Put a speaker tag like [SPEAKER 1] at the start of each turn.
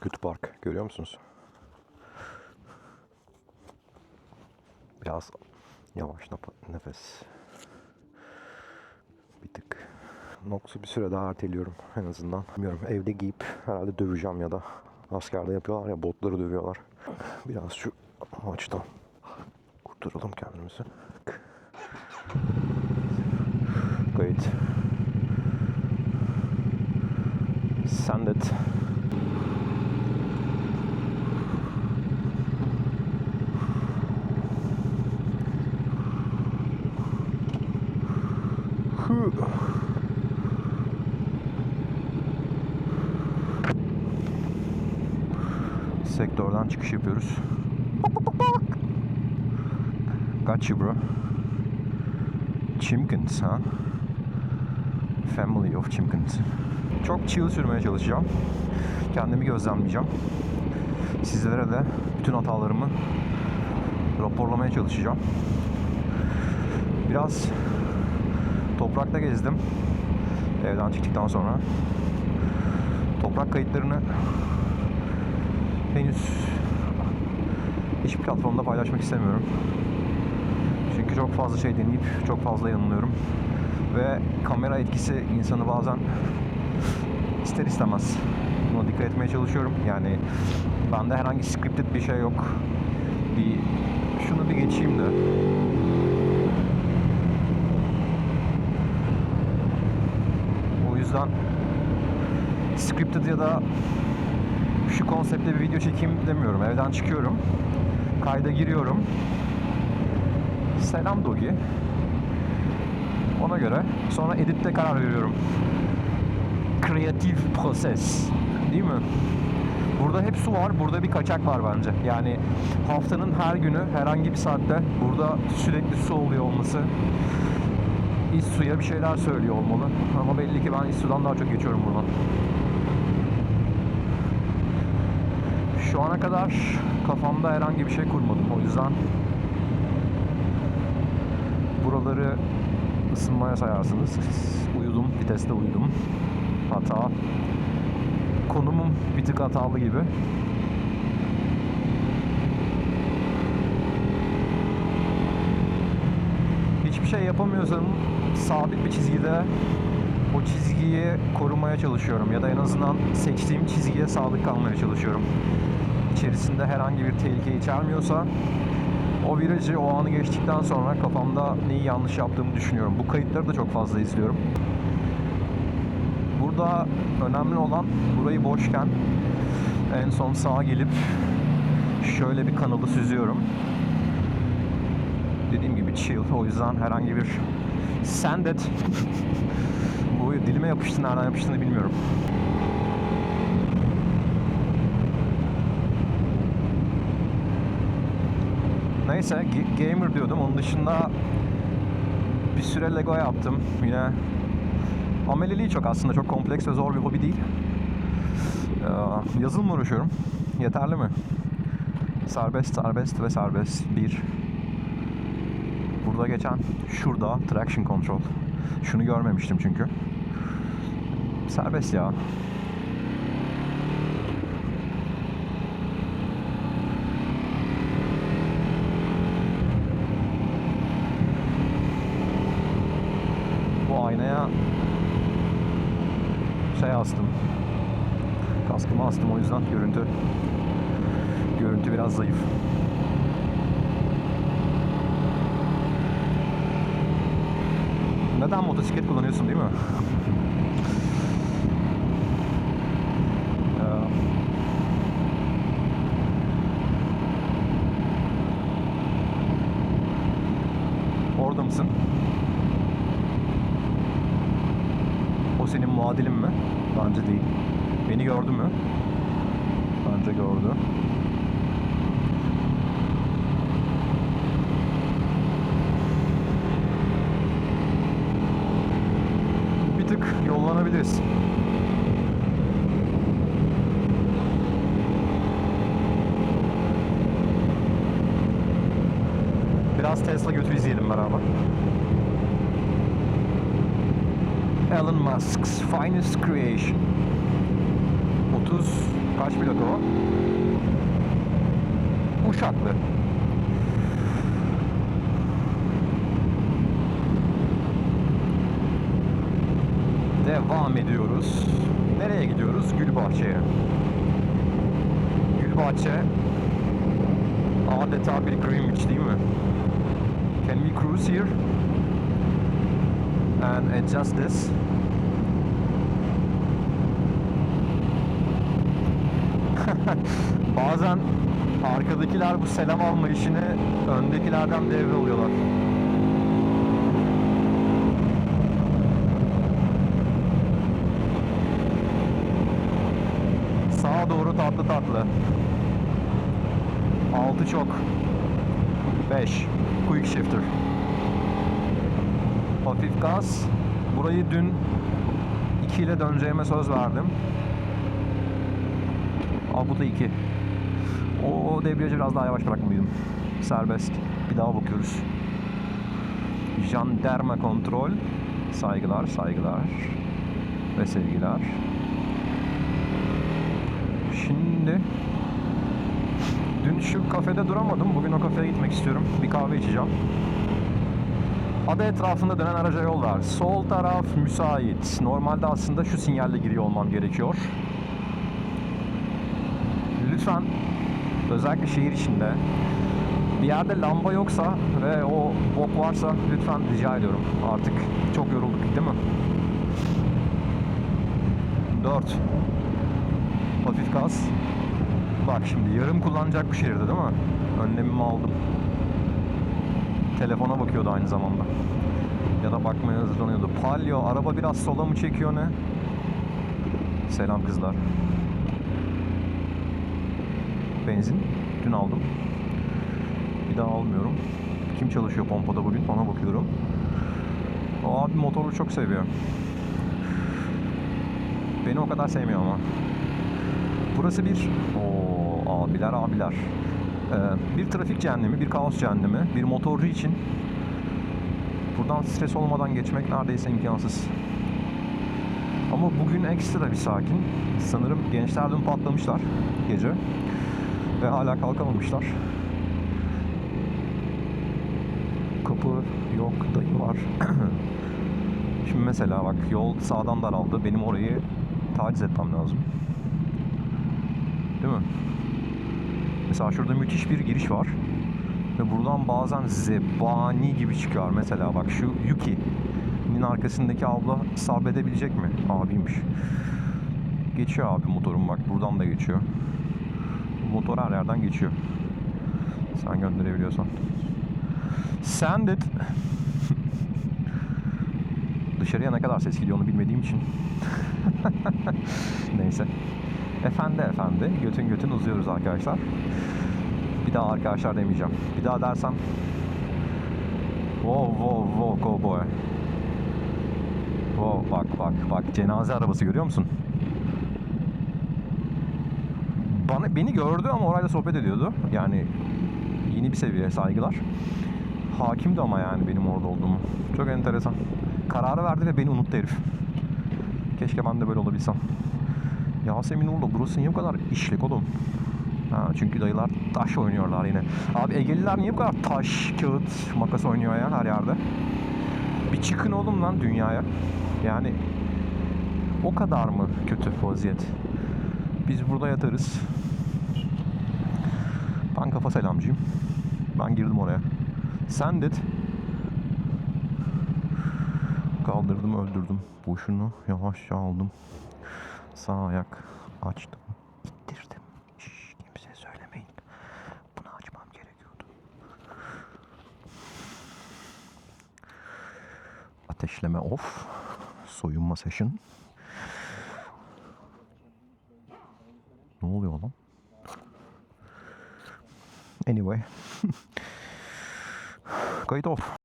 [SPEAKER 1] Kötü park. Görüyor musunuz? Biraz yavaş nefes. Bir tık. Nox'u bir süre daha erteliyorum en azından. Bilmiyorum evde giyip herhalde döveceğim ya da askerde yapıyorlar ya botları dövüyorlar. Biraz şu açıdan kurtaralım kendimizi. Kayıt. Send it. Hı. Sektörden çıkış yapıyoruz. Got you bro. Chimkins ha? Family of Chimkins. Çok chill sürmeye çalışacağım. Kendimi gözlemleyeceğim. Sizlere de bütün hatalarımı raporlamaya çalışacağım. Biraz toprakta gezdim. Evden çıktıktan sonra. Toprak kayıtlarını henüz hiçbir platformda paylaşmak istemiyorum. Çünkü çok fazla şey deneyip çok fazla yanılıyorum. Ve kamera etkisi insanı bazen ister istemez buna dikkat etmeye çalışıyorum. Yani bende herhangi scripted bir şey yok. Bir şunu bir geçeyim de. Yüzden scripted ya da şu konseptle bir video çekeyim demiyorum. Evden çıkıyorum. Kayda giriyorum. Selam Dogi. Ona göre sonra editte karar veriyorum. Kreatif proses. Değil mi? Burada hep su var. Burada bir kaçak var bence. Yani haftanın her günü herhangi bir saatte burada sürekli su oluyor olması İç suya bir şeyler söylüyor olmalı. Ama belli ki ben iç sudan daha çok geçiyorum buradan. Şu ana kadar kafamda herhangi bir şey kurmadım. O yüzden buraları ısınmaya sayarsınız. Uyudum, viteste uyudum. Hata. Konumum bir tık hatalı gibi. Hiçbir şey yapamıyorsam sabit bir çizgide o çizgiyi korumaya çalışıyorum ya da en azından seçtiğim çizgiye sadık kalmaya çalışıyorum. İçerisinde herhangi bir tehlike içermiyorsa o virajı o anı geçtikten sonra kafamda neyi yanlış yaptığımı düşünüyorum. Bu kayıtları da çok fazla izliyorum. Burada önemli olan burayı boşken en son sağa gelip şöyle bir kanalı süzüyorum. Dediğim gibi chill. O yüzden herhangi bir send it bu dilime yapıştı nereden yapıştığını bilmiyorum. Neyse gamer diyordum. Onun dışında bir süre Lego yaptım. Yine ameliliği çok aslında çok kompleks ve zor bir hobi değil. Ee, yazılımla uğraşıyorum. Yeterli mi? Serbest, serbest ve serbest. Bir. Burada geçen şurada traction control. Şunu görmemiştim çünkü. Serbest ya. Bu aynaya şey astım. Kaskımı astım o yüzden görüntü görüntü biraz zayıf. Neden motosiklet kullanıyorsun değil mi? Ee, Orada mısın? O senin muadilin mi? Bence değil. Beni gördü mü? Bence gördü. Bir tık yollanabiliriz. Biraz Tesla götü izleyelim beraber. Elon Musk's finest creation. 30 kaç Kaç plaka o? Uşaklı. Devam ediyoruz. Nereye gidiyoruz? Gülbahçe'ye. Gülbahçe adeta bir Greenwich değil mi? Can we cruise here? And adjust this. Bazen arkadakiler bu selam alma işini öndekilerden devralıyorlar. Doğru tatlı tatlı. 6 çok. 5. Quick shifter. Hafif gaz. Burayı dün 2 ile döneceğime söz verdim. Aa bu da 2. O debriyajı biraz daha yavaş bırakmalıydım. Serbest. Bir daha bakıyoruz. Jandarma kontrol. Saygılar, saygılar. Ve sevgiler. Şimdi dün şu kafede duramadım. Bugün o kafeye gitmek istiyorum. Bir kahve içeceğim. Ada etrafında dönen araca yol var. Sol taraf müsait. Normalde aslında şu sinyalle giriyor olmam gerekiyor. Lütfen özellikle şehir içinde bir yerde lamba yoksa ve o ok varsa lütfen rica ediyorum. Artık çok yorulduk değil mi? 4 Hafif gaz. Bak şimdi yarım kullanacak bir şehirde değil mi? Önlemimi aldım. Telefona bakıyordu aynı zamanda. Ya da bakmaya hazırlanıyordu. Palio araba biraz sola mı çekiyor ne? Selam kızlar. Benzin dün aldım. Bir daha almıyorum. Kim çalışıyor pompada bugün ona bakıyorum. O abi motoru çok seviyor. Beni o kadar sevmiyor ama. Burası bir o abiler abiler. Ee, bir trafik cehennemi, bir kaos cehennemi, bir motorcu için buradan stres olmadan geçmek neredeyse imkansız. Ama bugün ekstra bir sakin. Sanırım gençler dün patlamışlar gece ve hala kalkamamışlar. Kapı yok, dayı var. Şimdi mesela bak yol sağdan daraldı. Benim orayı taciz etmem lazım. Değil mi? Mesela şurada müthiş bir giriş var. Ve buradan bazen zebani gibi çıkıyor. Mesela bak şu Yuki'nin arkasındaki abla sabredebilecek mi? Abiymiş. Geçiyor abi motorum bak. Buradan da geçiyor. Motor her yerden geçiyor. Sen gönderebiliyorsan. Send it. Dışarıya ne kadar ses gidiyor onu bilmediğim için. Neyse. Efendi efendi. Götün götün uzuyoruz arkadaşlar. Bir daha arkadaşlar demeyeceğim. Bir daha dersem Wow wow wow cowboy. Wow bak bak bak cenaze arabası görüyor musun? Bana beni gördü ama orayla sohbet ediyordu. Yani yeni bir seviye saygılar. Hakimdi ama yani benim orada olduğumu. Çok enteresan. Kararı verdi ve beni unuttu herif. Keşke ben de böyle olabilsem. Yasemin Uğur'la burası niye bu kadar işlek oğlum? Ha, çünkü dayılar taş oynuyorlar yine. Abi Egeliler niye bu kadar taş, kağıt, makas oynuyor ya her yerde? Bir çıkın oğlum lan dünyaya. Yani o kadar mı kötü vaziyet? Biz burada yatarız. Ben kafa selamcıyım. Ben girdim oraya. Sen det. Kaldırdım öldürdüm. Boşunu yavaşça aldım. Sağ ayak açtım. ittirdim. Şşş kimseye söylemeyin. Bunu açmam gerekiyordu. Ateşleme off. Soyunma session. Ne oluyor lan? Anyway. Kayıt off.